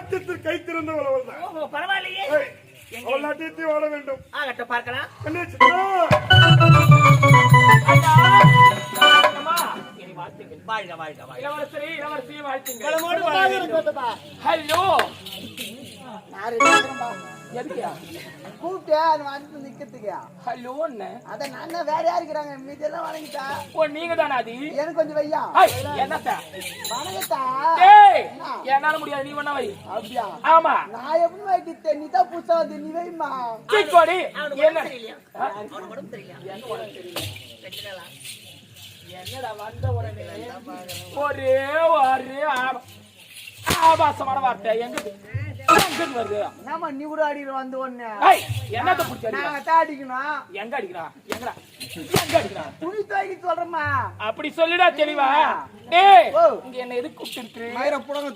நாட்டத்தில் கை திறந்தவள் அவள் தான் ஓஹோ பரவாயில்லையே. அவள் நாட்டியத்தை ஓட வேண்டும். ஆகட்டும் பார்க்கலாம். வாழ்க வாழ்க இளவரசரே இளவரசியை ஹலோ. எதுக்கியா? கூப்பிட்டேன் அது வந்து நிக்கிறதுக்கு ஹலோ அத நான் வேற யாரு இருக்கிறாங்க? மீதி எல்லாம் வணங்கிட்டா ஓ நீங்க தானே அது? எனக்கு கொஞ்சம் வையா என்னத்த? வணங்கத்தா என்னால முடியாது நீ வேணா வை. அப்படியா? ஆமா. நான் எப்படி வைக்கிட்டேன் நீ தான் புதுசா வந்து நீ வைமா சீக்கோடி. என்ன? என்னடா வந்த உடனே? ஒரே ஒரு ஆப- ஆபாசமான வார்த்தை. எங்க? எங்க வருது. என்னம்மா நீ கூட அடிக்கிற வந்து ஒண்ணு என்னத்த பிடிச்ச நாங்க தான் அடிக்கணும். எங்க அடிக்கிறா? எங்கடா? எங்க அடிக்கிறா? துணி துவைக்க சொல்றேம்மா. அப்படி சொல்லுடா தெளிவா. டேய் ஓ. இங்க என்ன எதுக்கு கூப்பிட்டு மயிர புடங்க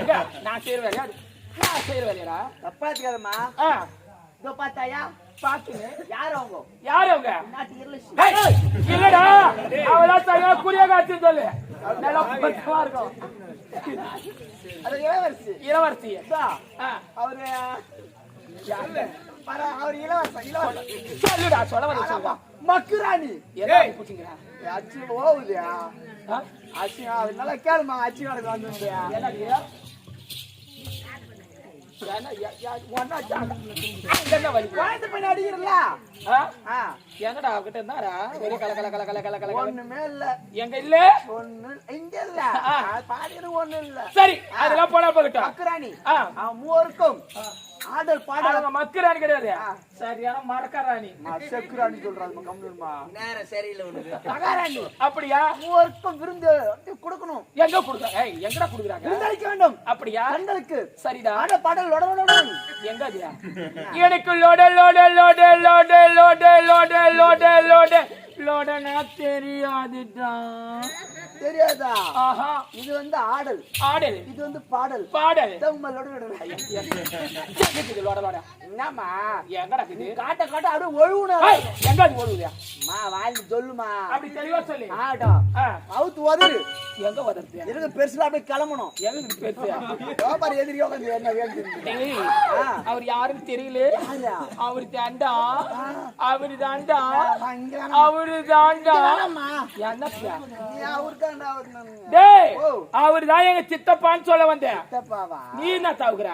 எங்க? நான் செய்யற வேலையா? நான் செய்யற வேலையாடா? தப்பா இருக்காதம்மா இதோ பார்த்தாயா? பாத்துன்னு யார் அவங்க? யாரு அவங்க? இல்லடா. அவதான் சரியா குறிய காட்சி சொல்லு நல்லா பக்கமா இருக்கும் அது இளவரசி இளவரசி அவரு அவர் இளவரசன் இளவரசன் சொல்லுடா சொல்ல வந்து மக்குராணி என்ன பூச்சிங்களா அச்சு ஓவுதியா அச்சு நல்லா கேளுமா அச்சு நடக்கு வந்து என்ன என்னடா அவகிட்ட இருந்தாரா ஒரே கல கல கல கல கல கல. ஒண்ணுமே இல்ல. எங்க இல்ல? ஒண்ணு இங்க இல்ல. பாடிக்கிற ஒண்ணு இல்ல. சரி அதெல்லாம் போனா போகட்டும். அவன் மூவருக்கும். ஆடல் பாடல். மக்கராணி கிடையாது. சரியான மரக்கராணி. செக்குராணி சொல்றாங்க கம்ப்யூட்டர்மா நேரம் சரியில்லை உனக்கு. மகாராணி. அப்படியா? மூவருக்கும் விருந்து கொடுக்கணும். எங்க குடுக்குறாங்க ஏய், எங்கடா குடுக்குறாங்க? விருந்தளிக்க வேண்டும். அப்படியா? பெண்களுக்கு சரிடா. ஆடல் பாடல் உடனுடன் எங்க அதுயா எனக்கு லோட லோட லோட லோட லோட லோட லோட லோட லோடனா தெரியாதுடா. தெரியாதா? ஆஹா. இது வந்து ஆடல். ஆடல். இது வந்து பாடல். பாடல். என்னம்மா? எங்கடா இது? காட்ட காட்ட அப்படியே ஒழுகுனா எங்க அது ஓடுதுயா மா வாங்கி சொல்லுமா. அப்படி தெளிவா சொல்லு. ஆட்டம் ஆ, அவுத்து உதறு எங்க வதர்த்தியா இருக்கு பெருசுல அப்படியே கிளம்பணும். எங்க பெருசா? யோபார் எதிரி உட்காந்து என்ன அவர் யாருன்னு தெரியல. அவரு தாண்டா. அவரு தாண்டா. அவரு அவர் டேய். அவரு தான் எங்க சித்தப்பான்னு சொல்ல வந்தேன். நீ என்ன தாவுக்குற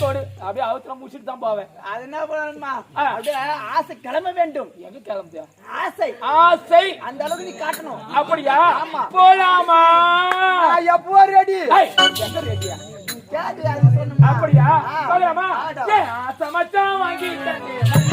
கோடு. அப்படியே அவத்துல முடிச்சுட்டு தான் போவேன். அது என்ன பண்ணணுமா. அப்படியே ஆசை கிளம்ப வேண்டும். எங்க கிளம்புதியா ஆசை. ஆசை. அந்த அளவுக்கு நீ காட்டணும். அப்படியா. போலாமா? எப்போ ரெடி எங்க ரெடியா அப்படியா. போலாமா? மச்சான் வாங்கிட்டேன்.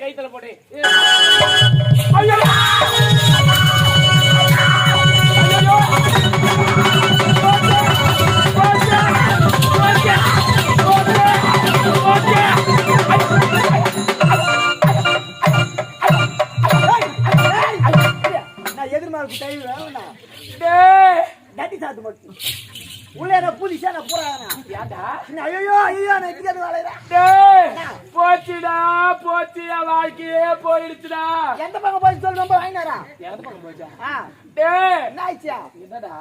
கைத்தல போட்டேன் போச்சுடா போச்சு என் வாழ்க்கையே போயிடுச்சுடா. எந்த பக்கம் போய் சொல்லு நம்ம வாங்கினாரா? எந்த பக்கம் போச்சா? ஆ. டேய். என்ன என்னடா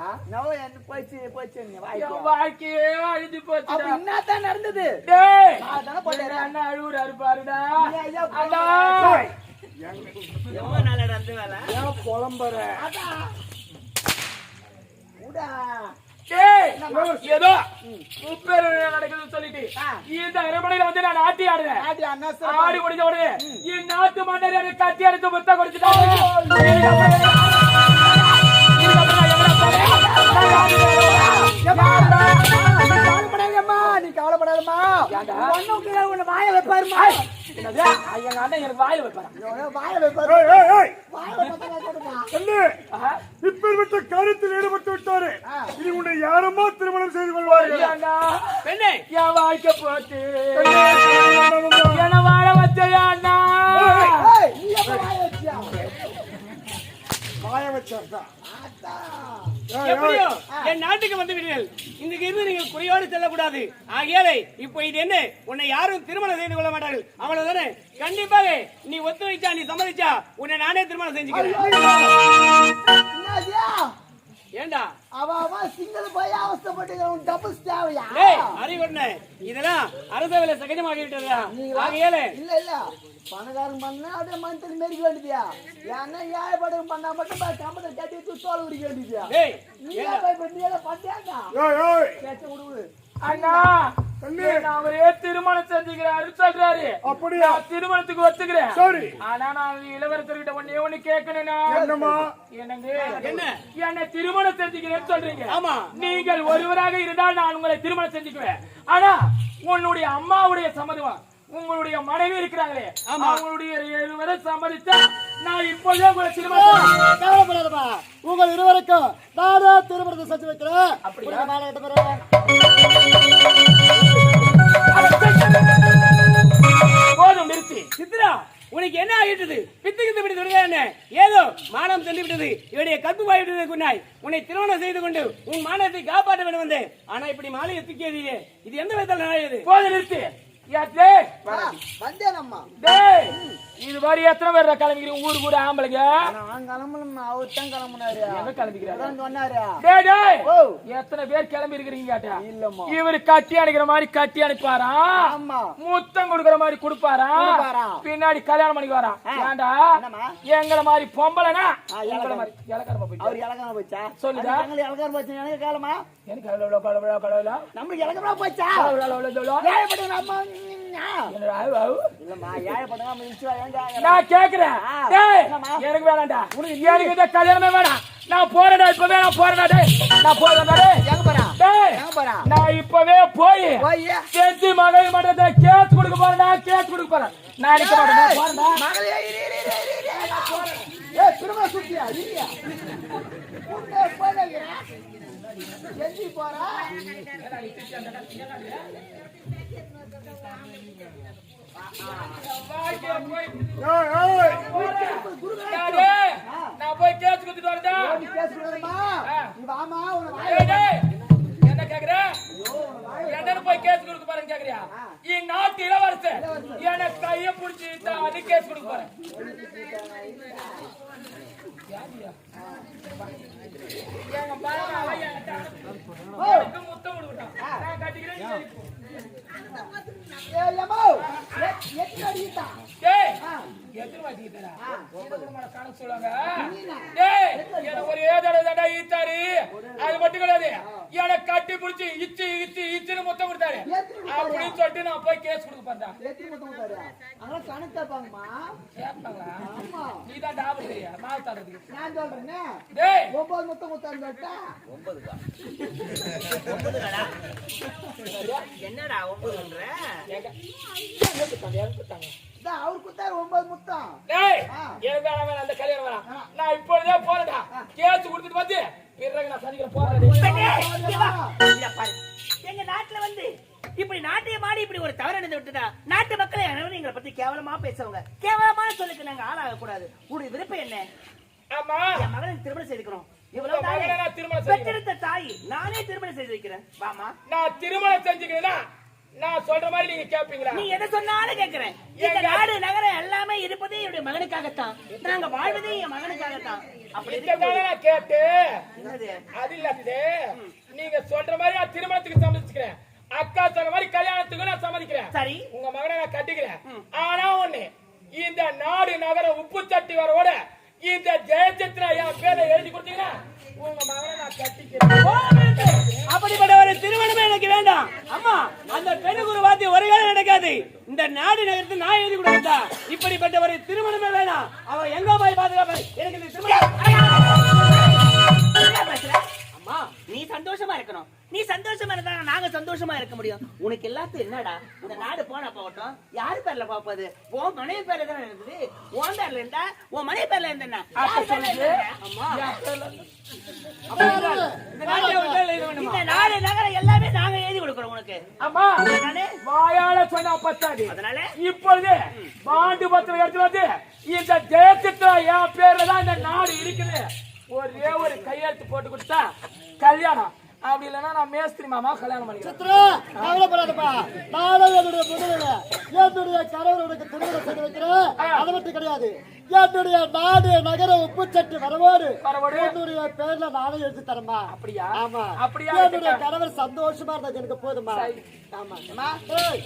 நீ என் வாய்க்கு வாழ்க்கையே அழிஞ்சு அப்ப போச்சுடா என்னதான் நடந்தது? டேய். அண்ணா அழுவுறாரு பாருடா. அண்ணா. எவ்வளவு வேலை? ஏன் புலம்புற? அதான். உடா. ஏதோ முப்பேரு நடக்குதுன்னு சொல்லிட்டு இந்த அரமனையில வந்து நான் ஆட்டி ஆடுறேன். ஆடி முடிஞ்ச உடனே என் நாட்டு மன்னர் எனக்கு கட்டி எடுத்து முத்த ஆடுறேன். நீ கவலைப்படாதம்மா. வாய வைப்பாருமா? எங்க அண்ணன் எனக்கு வாயில வைப்பாரா? வாய வைப்பாரு. இப்பேற்பட்ட காரியத்தில் ஈடுபட்டு விட்டாரு. இனி உன்னை யாரம்மா திருமணம் செய்து கொள்வார்கள்? பெண்ணே. என் வாழ்க்கை போச்சு என வாழ வச்சையா அண்ணா? வாய எப்படியோ என் நாட்டுக்கு வந்து விடுங்கள் இன்றைக்கு இருந்து நீங்கள் குறையோடு செல்லக்கூடாது. ஆகையாலே இப்போ இது என்ன? உன்னை யாரும் திருமணம் செய்து கொள்ள மாட்டார்கள். அவ்வளவுதானே? கண்டிப்பாக நீ ஒத்துழைச்சா நீ சம்மதிச்சா உன்னை நானே திருமணம் செஞ்சுக்கிறேன். ஏண்டா? அவ அவ சிங்கிள் போய் அவஸ்தைப்பட்டு டபுள்ஸ் தேவையா ஏய் அறிவுடனே இதெல்லாம் அரசவையில சகஜமாகி விட்டதா ஆகையாலே. இல்ல இல்ல. பணக்காரன் பண்ணா அதே மந்த்லி மெரிக்க வேண்டியதியா? ஏன்னா ஏழைப்படம் பண்ணா மட்டும் கம்பத்தை கட்டி வச்சு தோல் உரிக்க வேண்டியதியா? ஏய் நீ போய் எல்லாம் பண்ணியாக்கா ஏய், ஏய், பேச்ச விடுவு அண்ணா. அவரே திருமணம் செஞ்சுக்கிறாரு சொல்றாரு அப்படியா? நான் திருமணத்துக்கு ஒத்துக்கிறேன். சரி. ஆனா நான் இளவரசர்கிட்ட ஒண்ணே ஒண்ணு கேட்கணும்னா என்னங்க? என்ன? என்ன திருமணம் செஞ்சுக்கிறேன்னு சொல்றீங்க. ஆமா. நீங்கள் ஒருவராக இருந்தால் நான் உங்களை திருமணம் செஞ்சுக்குவேன். ஆனா உன்னுடைய அம்மாவுடைய சம்மதம்? உங்களுடைய மனைவி இருக்கிறாங்களே. அவங்களுடைய இருவரை சம்மதிச்சா நான் இப்போதே உங்களை. கவலைப்படாதப்பா உங்கள் இருவருக்கும் நானே திருமணத்தை செஞ்சு வைக்கிறேன். அப்படியா? விட்டது இவனுடைய கற்பு போய்விட்டது குன்னாய். உன்னை திருமணம் செய்து கொண்டு உன் மானத்தை காப்பாற்ற வேண்டும் வந்தேன் ஆனா இப்படி மாலையை தூக்கியது இது எந்த விதத்தில் நியாயது போதும் நிறுத்தி. இது மாதிரி எத்தனை பேர் கிளம்பிக்கிறீங்க ஊரு கூட ஆம்பளைங்க. நான் கிளம்பணும் அவர் தான் கிளம்புனாரு. எங்க கிளம்பிக்கிறாரு? அதான் சொன்னாரு. டேய் டேய் ஓ. எத்தனை பேர் கிளம்பி இருக்கிறீங்க கேட்டா இல்லம்மா. இவரு கட்டி அடிக்கிற மாதிரி கட்டி அனுப்பாரா? ஆமா. முத்தம் கொடுக்கிற மாதிரி கொடுப்பாரா? பின்னாடி கல்யாணம் பண்ணிக்கு வரா? ஏண்டா? எங்களை மாதிரி பொம்பளைனா இளக்காரம். மாதிரி இலக்காரமா போயிட்டு? அவர் இலக்காரம் போச்சா சொல்லுடா. எங்களுக்கு இலக்காரம் போச்சு எனக்கு காலமா எனக்கு நம்மளுக்கு இலக்காரம் போச்சா அம்மா என்னடா. இல்லம்மா நான் கேக்குறேன்? எனக்கு வேணாம்டா. எனக்கு இந்த கல்யாணமே வேணாம். நான் போறேன்டா இப்பவே நான் போறேன்டா டேய். நான் போறேன்டா டேய் எங்க போறா? டேய். எங்க போறா? நான் இப்பவே போய் சேர்த்து மகளிர் மன்றத்தை கேஸ் கொடுக்க போறேன்டா கேஸ் கொடுக்க போறேன். நான் நிக்க மாட்டேன் நான் போறேன்டா மகளே இரு இரு இரு இரு நான் போறேன். ஏய் திரும்ப சுத்தியா? இல்லையா? உன்னை போய் எஞ்சி போறா. நான் போய் கேஸ் கொடுத்துட்டு வரேன்டா நீ பேசுறதுமா நீ வாமா என்ன கேக்குற போய் கேஸ் கொடுக்க பாருங்க கேக்குறியா இந்நாட்டு இளவரசர் எனக்கு கைய புடிச்சு அது கேஸ் கொடுக்க போறேன் எங்க பாருங்க, முத்தம் நான் கட்டிக்கிறேன், அது மட்டும் கிடையாது. எனக்கு கட்டி பிடிச்சி இச்சு இச்சு இச்சுன்னு முத்தம் கொடுத்தாரு. அப்படின்னு சொல்லிட்டு நான் போய் கேஸ் கொடுக்க பார்த்தேன் முத்தம் கொடுத்தாரு? நீ தான் தெரியா தரதுக்கு நான் சொல்றேனே, டேய் ஒன்பது முத்தம்? என்னடா அவரு ஒன்பது முத்தம். எனக்கு வேணாம் வேணாம் அந்த கல்யாணம் வேணாம். நான் இப்பொழுதே போறேன்டா. கேஸ் கொடுத்துட்டு வந்து பிறகு நான் சந்திக்கிறேன் போறேன். எங்க நாட்டுல வந்து இப்படி நாட்டியம் ஆடி இப்படி ஒரு தவறு நடந்து விட்டுதா? நாட்டு மக்களை அனைவரும் எங்களை பத்தி கேவலமா பேசுறவங்க. கேவலமான சொல்லுக்கு நாங்க ஆளாக கூடாது. விருப்பம் என்ன? ஆமா. என் மகனை திருமணம் செய்துக்கிறோம். இவ்வளவு திருமணம். பெற்றெடுத்த தாய் நானே திருமணம் செய்து வைக்கிறேன். வாமா. நான் திருமணம் செஞ்சுக்கிறேன்னா நான் சொல்ற மாதிரி நீங்க கேப்பீங்களா? நீ எதை சொன்னாலும் கேக்குறேன். இந்த நாடு நகரம் எல்லாமே இருப்பதே என்னுடைய மகனுக்காகத்தான். நாங்க வாழ்வதே என் மகனுக்காகத்தான். நான் கேட்டு அது இல்ல இது நீங்க சொல்ற மாதிரி நான் திருமணத்துக்கு சம்மதிச்சுக்கிறேன். அக்கா சொன்ன மாதிரி கல்யாணத்துக்கு நான் சம்மதிக்கிறேன். சரி. உங்க மகனை நான் கட்டிக்கிறேன். ஆனா ஒண்ணு இந்த நாடு நகரம் உப்பு சட்டி வரவோட இந்த ஜெயசித்ரா என் பேரை எழுதி கொடுத்தீங்கன்னா உங்க மகனை நான் கட்டிக்கிறேன் அப்படிப்பட்ட ஒரு திருமணமே எனக்கு வேண்டாம் அம்மா அந்த பெண்ணுக்கு வார்த்தை ஒரு காலம் இந்த நாடு நகரத்தை நான் எழுதி கொடுத்தா இப்படிப்பட்ட ஒரு திருமணமே வேணாம். அவன் எங்க போய் பாதுகாப்பு எனக்கு இந்த திருமணம். அம்மா நீ சந்தோஷமா இருக்கணும். நீ சந்தோஷமா இருந்தா நாங்க சந்தோஷமா இருக்க முடியும். உனக்கு எல்லாத்தையும் என்னடா? இந்த நாடு போனா போகட்டும். யாரு பேர்ல பாப்பது? உன் மனைவி பேர்ல தானே இருக்குது? உன் பேர்ல இருந்தா உன் மனைவி பேர்ல இருந்தா இந்த நாடு நகரம் எல்லாமே நாங்க எழுதி கொடுக்குறோம் உனக்கு. அதனால வாயால சொன்னா பத்தாது அதனால இப்பொழுது பாண்டு பத்திரம் எடுத்து வந்து இந்த ஜெயசித்ரா என் பேர்ல தான் இந்த நாடு இருக்குது. ஒரே ஒரு கையெழுத்து போட்டு கொடுத்தா கல்யாணம். அப்படி இல்லைன்னா நான் மேஸ்திரி மாமா கல்யாணம் பண்ணிக்கிறேன் சித்ரா, கவலைப்படாதப்பா. நானே என்னுடைய முதலில் என்னுடைய கணவனுக்கு திருமணம் செய்து வைக்கிறேன். அது மட்டும் கிடையாது என்னுடைய நாடு நகர உப்புச்சட்டி வரவோடு வரவோடு? என்னுடைய பேர்ல நானே எழுதி தரமா அப்படியா? ஆமா அப்படியா என்னுடைய. கணவர் சந்தோஷமா இருந்தது எனக்கு போதுமா. ஆமா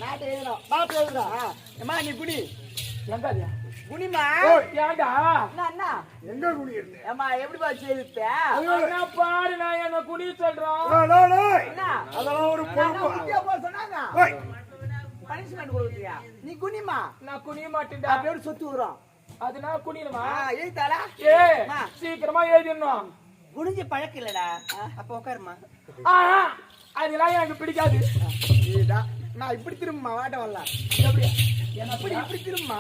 நாட்டை எழுதணும் நாட்டை எழுதுறா அம்மா நீ குடி எங்க? குனிமா? ஏன்டா? அண்ணா எங்க குடியிருந்தேன் அம்மா எப்படி பாச்சு எழுத்த அண்ணா பாரு நான் என்ன குடி சொல்றோம்? டேய், டேய். அதெல்லாம் ஒரு பொறுப்பா. சொன்னாங்க. ஏய், பனிஷ்மெண்ட் கொடுக்குறியா நீ குனிமா. நான் குனிய மாட்டேன்டா. அப்படியே சொத்து விடுறோம். அது நான் குனியணுமா? எழுத்தாளா ஏ. சீக்கிரமா எழுதிடணும். குனிஞ்ச பழக்கம் இல்லடா. அப்ப உட்காருமா ஆஹா, அதெல்லாம் எனக்கு பிடிக்காது. இதுதான் நான் இப்படி திரும்பமா வாட்ட வரல. எப்படியா? அப்படி இப்படி திரும்பமா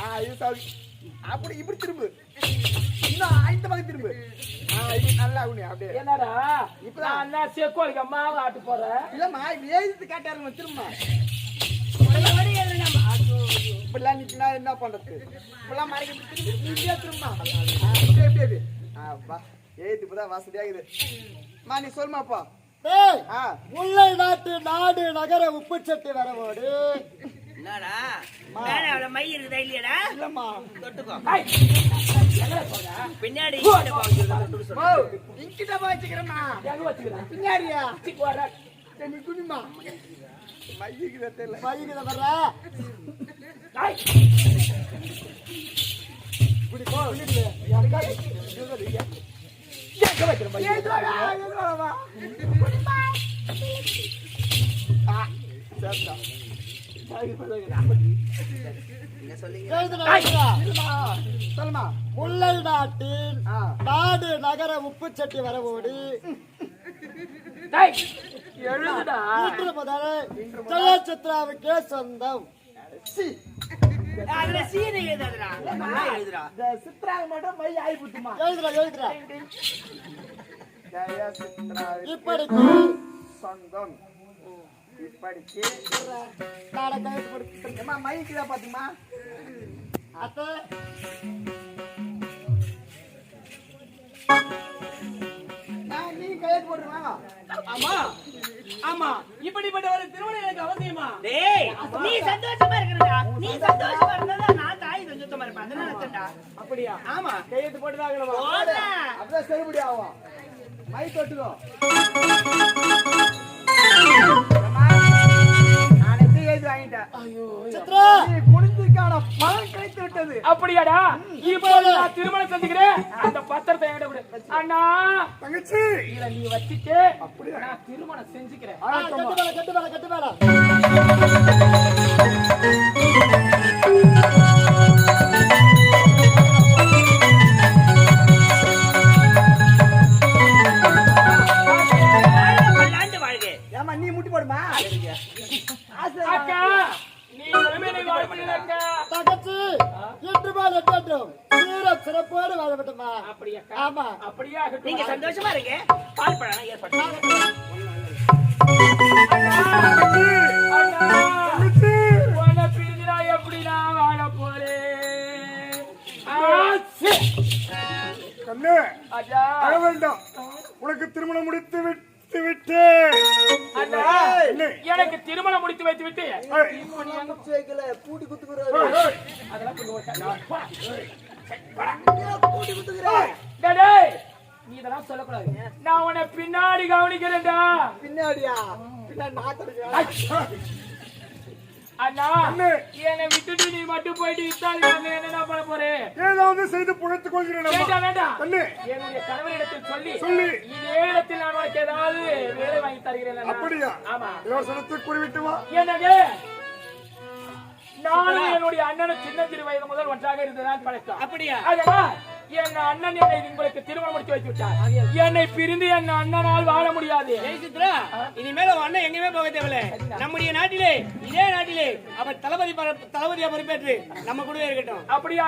ஆ இது அப்படி இப்படி திரும்பு. இன்னும் இந்த பக்கம் திரும்பு. ஆ இது நல்லா குனி அப்படியே. என்னடா? இப்பதான். இப்பதான் அண்ணா செக்கோலிக்க மாவு ஆட்டு போறேன்? இல்லம்மா இப்படி எழுதி கேட்டாருங்க திரும்ப இப்படிலாம் நிக்கினா என்ன பண்றது? இப்படிலாம் மறைக்க திரும்பி திரும்ப அப்படியே அப்படியே வா. எழுதி இப்பதான் வசதியாகுது மா நீ சொல்லுமாப்பா முல்லை நாட்டு நாடு நகர உப்பு சட்டி வரவோடு. என்னடா? மேல மை இருக்குதா இல்லையாடா? இல்லம்மா. தொட்டுக்கோ. ஏய், எங்கடா போற? பின்னாடி இங்கிட்ட வச்சுக்கிறேம்மா. பின்னாடியா குனிமா மைக்குதா தெரியல. மைக்குதா வர்ற குடி போ. எங்க வைக்கிறேன் முல்லை நாட்டின் நாடு நகர உப்பு சட்டி வரவோடு ஜெயசித்ராவுக்கே சொந்தம் இப்படிக்கு சொந்தம் இப்படிக்கு நாளை கைது கொடுத்து மைக்கு தான் பாத்துமா அத்தை நீ கையெழுத்து போட்டுருவாங்க ஆமா ஆமா இப்படிப்பட்ட ஒரு திருமணம் எனக்கு அவசியமா நீ சந்தோஷமா இருக்கணும்டா நீ சந்தோஷமா இருந்தா நான் தாய் சந்தோஷமா இருப்பேன். அதனால அப்படியா? ஆமா. கையெழுத்து போட்டுதான் போடா. அப்படியே செல்லுபடி ஆகும் மை தொட்டுக்கோ. வாங்கிட்டேன் சித்ரா! நீ பலன் கிடைத்து விட்டது. அப்படியாடா? இப்போ நான் திருமணம் செஞ்சுக்கிறேன். அந்த பத்திரத்தை என்கிட்ட கொடு. அண்ணா! தங்கச்சி. இத நீ வச்சுட்டு நான் திருமணம் செஞ்சுக்கிறேன். கட்டு மேல கட்டு மேல. வாழ. கண்ணு அழ வேண்டாம். உனக்கு திருமணம் முடித்து விட்டு என்ன? எனக்கு திருமணம் முடித்து வைத்து விட்டு. டேய், டேய், நீ இதெல்லாம் சொல்லக்கூடாது. நான் உன்னை பின்னாடி கவனிக்கிறேன்டா. பின்னாடியா? பின்னாடி அண்ணா அண்ணே. என்னை விட்டுட்டு நீ மட்டும் போயிட்டு இத்தாலி வந்து என்ன பண்ண போறேன் ஏதாவது செய்து புழைத்துக் கொள்கிறேன். வேண்டாம் என்னுடைய கணவரிடத்தில் சொல்லி சொல்லி. இதே இடத்தில் நான் உனக்கு ஏதாவது வேலை வாங்கி தருகிறேன். அப்படியா? ஆமா. யோசனத்தை குறிவிட்டு வா. என்னங்க நானும் என்னுடைய அண்ணனும் சின்னஞ்சிறு வயது முதல் ஒன்றாக இருந்ததான் பழக்கம். அப்படியா? அதனால் என் அண்ணன் என்னை உங்களுக்கு திருமணம் முடித்து வைத்து விட்டார். என்னை பிரிந்து என் அண்ணனால் வாழ முடியாது. இனிமேல அண்ணன் எங்கேயுமே போக தேவையில்ல. நம்முடைய நாட்டிலே இதே நாட்டிலே அவர் தளபதி தளபதியா பொறுப்பேற்று நம்ம கூடவே இருக்கட்டும். அப்படியா.